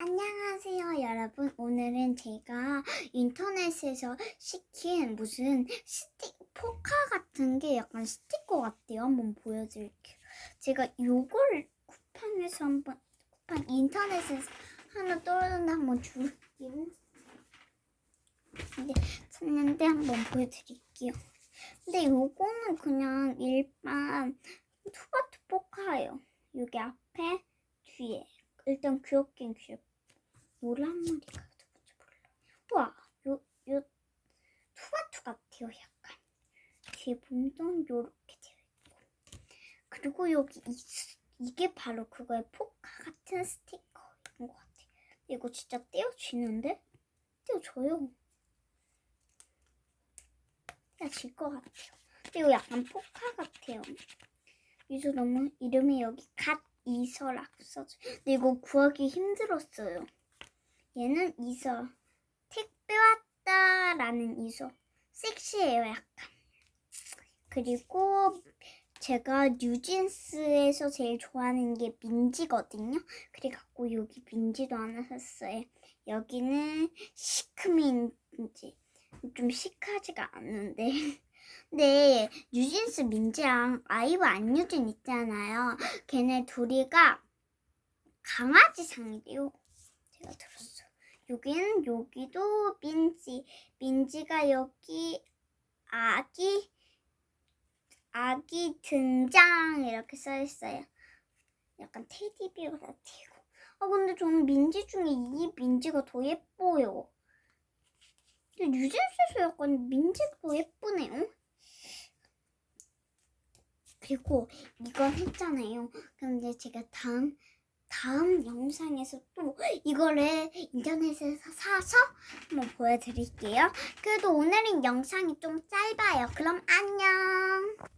안녕하세요, 여러분. 오늘은 제가 인터넷에서 시킨 무슨 스틱, 포카 같은 게 약간 스티커 같아요. 한번 보여드릴게요. 제가 요걸 쿠팡에서 한번, 쿠팡 인터넷에서 하나 떨어졌는데 한번 줄게요. 근데 샀는데 한번 보여드릴게요. 근데 요거는 그냥 일반 투바투 포카예요. 여기 앞에, 뒤에. 일단 귀엽긴 귀엽. 노래 한 마리가 누군지 몰라. 와, 요, 요, 투바투 같아요, 약간. 뒤에 보면 요렇게 되어 있고. 그리고 여기 이, 이게 바로 그거의 포카 같은 스티커인 것 같아요. 이거 진짜 떼어지는데? 떼어져요. 떼어질 것 같아요. 그리고 약간 포카 같아요. 여기서 너무 이름이 여기 갓 이서라고 써져. 근데 이거 구하기 힘들었어요. 얘는 이서. 택배 왔다 라는 이서. 섹시해요, 약간. 그리고 제가 뉴진스에서 제일 좋아하는 게 민지거든요. 그래갖고 여기 민지도 하나 샀어요. 여기는 시크민지. 좀 시크하지가 않는데. 근데 뉴진스 민지랑 아이브 안유진 있잖아요. 걔네 둘이가 강아지 상이래요. 제가 들었어. 여기는 여기도 민지. 민지가 여기 아기 아기 등장 이렇게 써 있어요. 약간 테디베어 같아요. 아 근데 저는 민지 중에 이 민지가 더 예뻐요. 근데 뉴진스에서 약간 민지가 더 예쁘네요. 그리고 이건 했잖아요. 근데 제가 다음 다음 영상에서 또 이거를 인터넷에서 사서 한번 보여드릴게요. 그래도 오늘은 영상이 좀 짧아요. 그럼 안녕.